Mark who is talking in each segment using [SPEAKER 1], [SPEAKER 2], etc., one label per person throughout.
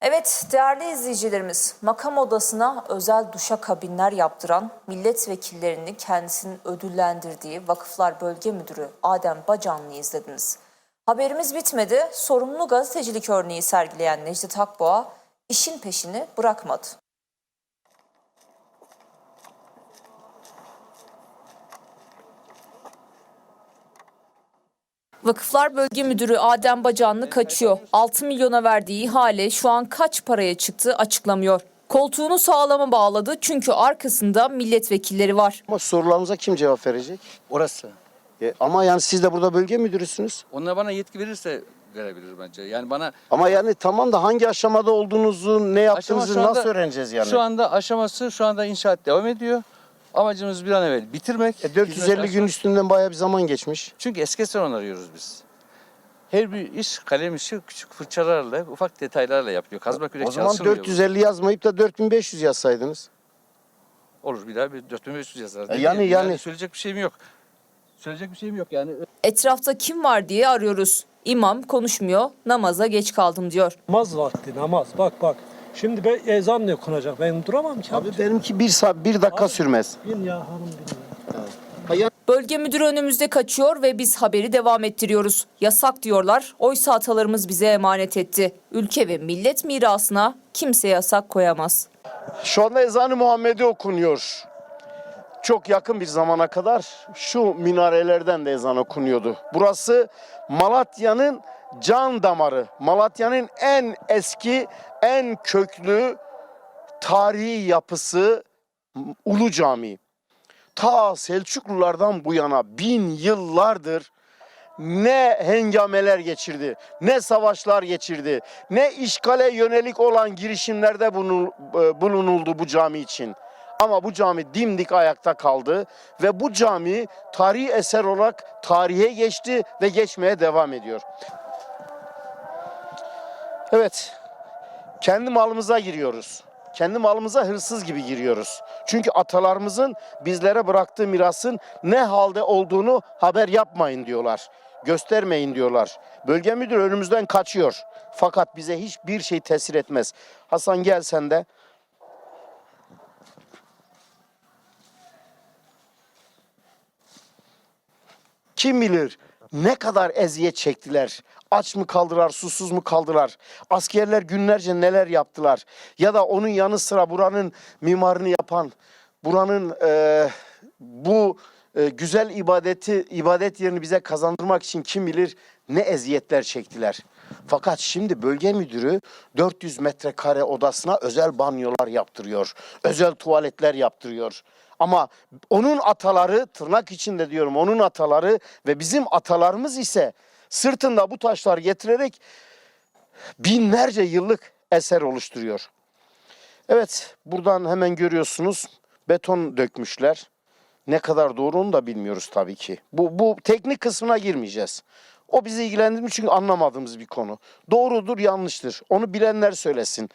[SPEAKER 1] Evet değerli izleyicilerimiz makam odasına özel duşa kabinler yaptıran milletvekillerini kendisinin ödüllendirdiği Vakıflar Bölge Müdürü Adem Bacanlı'yı izlediniz. Haberimiz bitmedi. Sorumlu gazetecilik örneği sergileyen Necdet Akboğa işin peşini bırakmadı. Vakıflar Bölge Müdürü Adem Bacanlı kaçıyor. 6 milyona verdiği ihale şu an kaç paraya çıktı açıklamıyor. Koltuğunu sağlama bağladı çünkü arkasında milletvekilleri var.
[SPEAKER 2] Ama sorularımıza kim cevap verecek?
[SPEAKER 3] Orası.
[SPEAKER 2] E, ama yani siz de burada bölge müdürüsünüz.
[SPEAKER 3] Onlar bana yetki verirse verebilir bence. Yani bana
[SPEAKER 2] Ama yani tamam da hangi aşamada olduğunuzu, ne yaptığınızı
[SPEAKER 3] Aşama şu anda-
[SPEAKER 2] nasıl öğreneceğiz yani?
[SPEAKER 3] şu anda aşaması şu anda inşaat devam ediyor. Amacımız bir an evvel bitirmek.
[SPEAKER 2] E, 450
[SPEAKER 3] Hizmet
[SPEAKER 2] gün üstünden bayağı bir zaman geçmiş.
[SPEAKER 3] Çünkü eski salon arıyoruz biz. Her bir iş kalem işi küçük fırçalarla, ufak detaylarla yapılıyor. Kazma kürek
[SPEAKER 2] O zaman
[SPEAKER 3] çalışılmıyor.
[SPEAKER 2] 450 yazmayıp da 4500 yazsaydınız.
[SPEAKER 3] Olur bir daha bir 4500 yazarız.
[SPEAKER 2] E,
[SPEAKER 3] Değil
[SPEAKER 2] yani-
[SPEAKER 3] mi?
[SPEAKER 2] yani-
[SPEAKER 3] söyleyecek bir şeyim yok. Söyleyecek bir şeyim yok yani.
[SPEAKER 1] Etrafta kim var diye arıyoruz. İmam konuşmuyor, namaza geç kaldım diyor.
[SPEAKER 4] Namaz vakti namaz. Bak bak. Şimdi ben ezan ne okunacak? Ben duramam ki.
[SPEAKER 2] Abi benimki bir saat, bir dakika
[SPEAKER 4] Abi-
[SPEAKER 2] sürmez.
[SPEAKER 4] Bin ya hanım bin ya.
[SPEAKER 1] Bölge müdürü önümüzde kaçıyor ve biz haberi devam ettiriyoruz. Yasak diyorlar, oysa atalarımız bize emanet etti. Ülke ve millet mirasına kimse yasak koyamaz.
[SPEAKER 2] Şu anda ezanı Muhammed'i okunuyor. Çok yakın bir zamana kadar şu minarelerden de ezan okunuyordu. Burası Malatya'nın can damarı. Malatya'nın en eski, en köklü tarihi yapısı Ulu Camii. Ta Selçuklulardan bu yana bin yıllardır ne hengameler geçirdi, ne savaşlar geçirdi, ne işgale yönelik olan girişimlerde e, bulunuldu bu cami için. Ama bu cami dimdik ayakta kaldı ve bu cami tarihi eser olarak tarihe geçti ve geçmeye devam ediyor. Evet, kendi malımıza giriyoruz. Kendi malımıza hırsız gibi giriyoruz. Çünkü atalarımızın bizlere bıraktığı mirasın ne halde olduğunu haber yapmayın diyorlar. Göstermeyin diyorlar. Bölge müdürü önümüzden kaçıyor. Fakat bize hiçbir şey tesir etmez. Hasan gel sen de. Kim bilir ne kadar eziyet çektiler. Aç mı kaldılar, susuz mu kaldılar? Askerler günlerce neler yaptılar? Ya da onun yanı sıra buranın mimarını yapan, buranın e, bu e, güzel ibadeti, ibadet yerini bize kazandırmak için kim bilir ne eziyetler çektiler. Fakat şimdi bölge müdürü 400 metrekare odasına özel banyolar yaptırıyor. Özel tuvaletler yaptırıyor. Ama onun ataları tırnak içinde diyorum onun ataları ve bizim atalarımız ise sırtında bu taşlar getirerek binlerce yıllık eser oluşturuyor. Evet buradan hemen görüyorsunuz beton dökmüşler. Ne kadar doğru onu da bilmiyoruz tabii ki. Bu, bu teknik kısmına girmeyeceğiz. O bizi ilgilendirmiyor çünkü anlamadığımız bir konu. Doğrudur yanlıştır. Onu bilenler söylesin.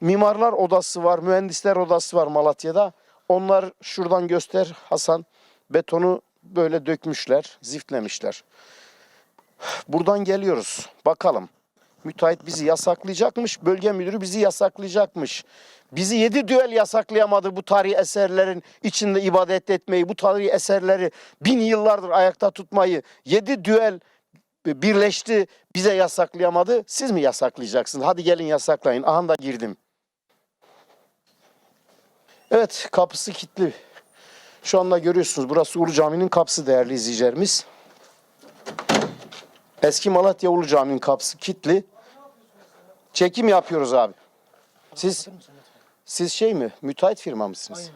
[SPEAKER 2] Mimarlar odası var, mühendisler odası var Malatya'da. Onlar şuradan göster Hasan. Betonu böyle dökmüşler, ziftlemişler. Buradan geliyoruz. Bakalım. Müteahhit bizi yasaklayacakmış, bölge müdürü bizi yasaklayacakmış. Bizi yedi düel yasaklayamadı bu tarihi eserlerin içinde ibadet etmeyi, bu tarihi eserleri bin yıllardır ayakta tutmayı. Yedi düel birleşti bize yasaklayamadı. Siz mi yasaklayacaksınız? Hadi gelin yasaklayın. Aha da girdim. Evet kapısı kilitli. Şu anda görüyorsunuz burası Ulu Cami'nin kapısı değerli izleyicilerimiz. Eski Malatya Ulu Cami'nin kapısı kilitli. Çekim yapıyoruz abi. Siz siz şey mi? Müteahhit firma mısınız?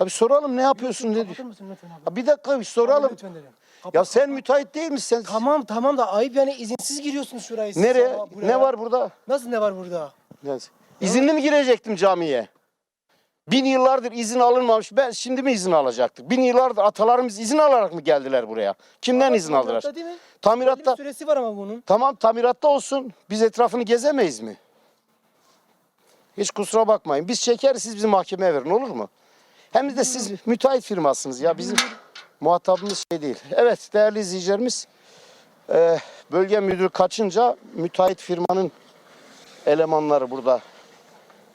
[SPEAKER 2] Abi soralım ne yapıyorsun dedi.
[SPEAKER 5] mısın lütfen abi?
[SPEAKER 2] Bir dakika bir soralım.
[SPEAKER 5] Lütfen dedim.
[SPEAKER 2] Ya sen müteahhit değil misin? Sen
[SPEAKER 5] Tamam tamam da ayıp yani izinsiz giriyorsunuz şurayı.
[SPEAKER 2] nereye?
[SPEAKER 5] ama.
[SPEAKER 2] Ne var burada?
[SPEAKER 5] Nasıl ne var burada?
[SPEAKER 2] Ne- İzinli mi girecektim camiye? Bin yıllardır izin alınmamış. Ben şimdi mi izin alacaktım? Bin yıllardır atalarımız izin alarak mı geldiler buraya? Kimden izin aldılar?
[SPEAKER 5] Tamiratta değil mi? Belli
[SPEAKER 2] Tamiratta.
[SPEAKER 5] bir süresi var ama bunun.
[SPEAKER 2] Tamam tamiratta olsun. Biz etrafını gezemeyiz mi? Hiç kusura bakmayın. Biz çekeriz siz bizi mahkemeye verin olur mu? Hem de siz müteahhit firmasınız ya bizim muhatabımız şey değil. Evet değerli izleyicilerimiz e, bölge müdürü kaçınca müteahhit firmanın elemanları burada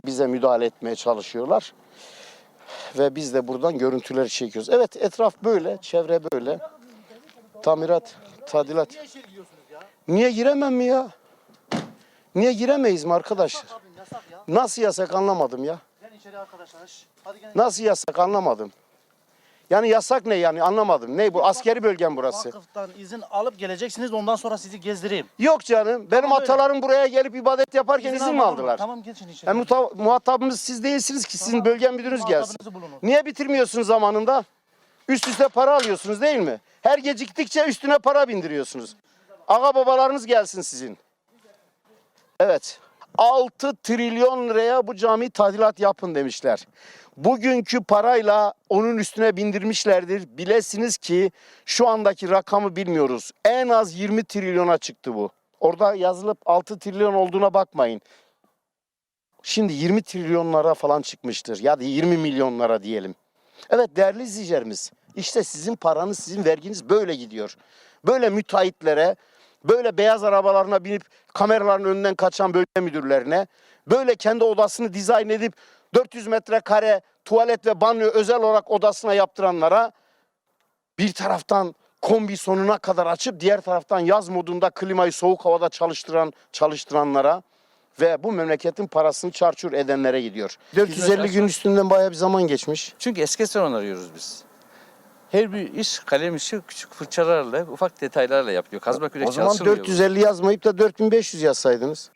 [SPEAKER 2] bize müdahale etmeye çalışıyorlar. Ve biz de buradan görüntüleri çekiyoruz. Evet etraf böyle, çevre böyle. Tamirat, tadilat. Niye giremem mi ya? Niye giremeyiz mi arkadaşlar? Nasıl yasak anlamadım ya. Nasıl yasak anlamadım. Yani yasak ne yani anlamadım. Ne bu askeri bölgem burası.
[SPEAKER 6] Vakıftan izin alıp geleceksiniz ondan sonra sizi gezdireyim.
[SPEAKER 2] Yok canım. Benim
[SPEAKER 6] Tamam, öyle.
[SPEAKER 2] atalarım buraya gelip ibadet yaparken izin, mi
[SPEAKER 6] almadım.
[SPEAKER 2] aldılar?
[SPEAKER 6] Tamam geçin içeri.
[SPEAKER 2] Hem muta- muhatabımız siz değilsiniz ki sizin bölge müdürünüz gelsin.
[SPEAKER 6] Muhatabınızı bulun.
[SPEAKER 2] Niye bitirmiyorsunuz zamanında? Üst üste para alıyorsunuz değil mi? Her geciktikçe üstüne para bindiriyorsunuz. Aga babalarınız gelsin sizin. Evet. 6 trilyon liraya bu cami tadilat yapın demişler. Bugünkü parayla onun üstüne bindirmişlerdir. Bilesiniz ki şu andaki rakamı bilmiyoruz. En az 20 trilyona çıktı bu. Orada yazılıp 6 trilyon olduğuna bakmayın. Şimdi 20 trilyonlara falan çıkmıştır. Ya da 20 milyonlara diyelim. Evet değerli izleyicilerimiz. işte sizin paranız, sizin verginiz böyle gidiyor. Böyle müteahhitlere, böyle beyaz arabalarına binip kameraların önünden kaçan bölge müdürlerine, böyle kendi odasını dizayn edip 400 metrekare tuvalet ve banyo özel olarak odasına yaptıranlara bir taraftan kombi sonuna kadar açıp diğer taraftan yaz modunda klimayı soğuk havada çalıştıran çalıştıranlara ve bu memleketin parasını çarçur edenlere gidiyor. 450 gün üstünden bayağı bir zaman geçmiş.
[SPEAKER 3] Çünkü eski restoran arıyoruz biz. Her bir iş kalem işi küçük fırçalarla, ufak detaylarla yapılıyor. Kazma kürek
[SPEAKER 2] O zaman
[SPEAKER 3] çalışılmıyor.
[SPEAKER 2] 450 yazmayıp da 4500 yazsaydınız.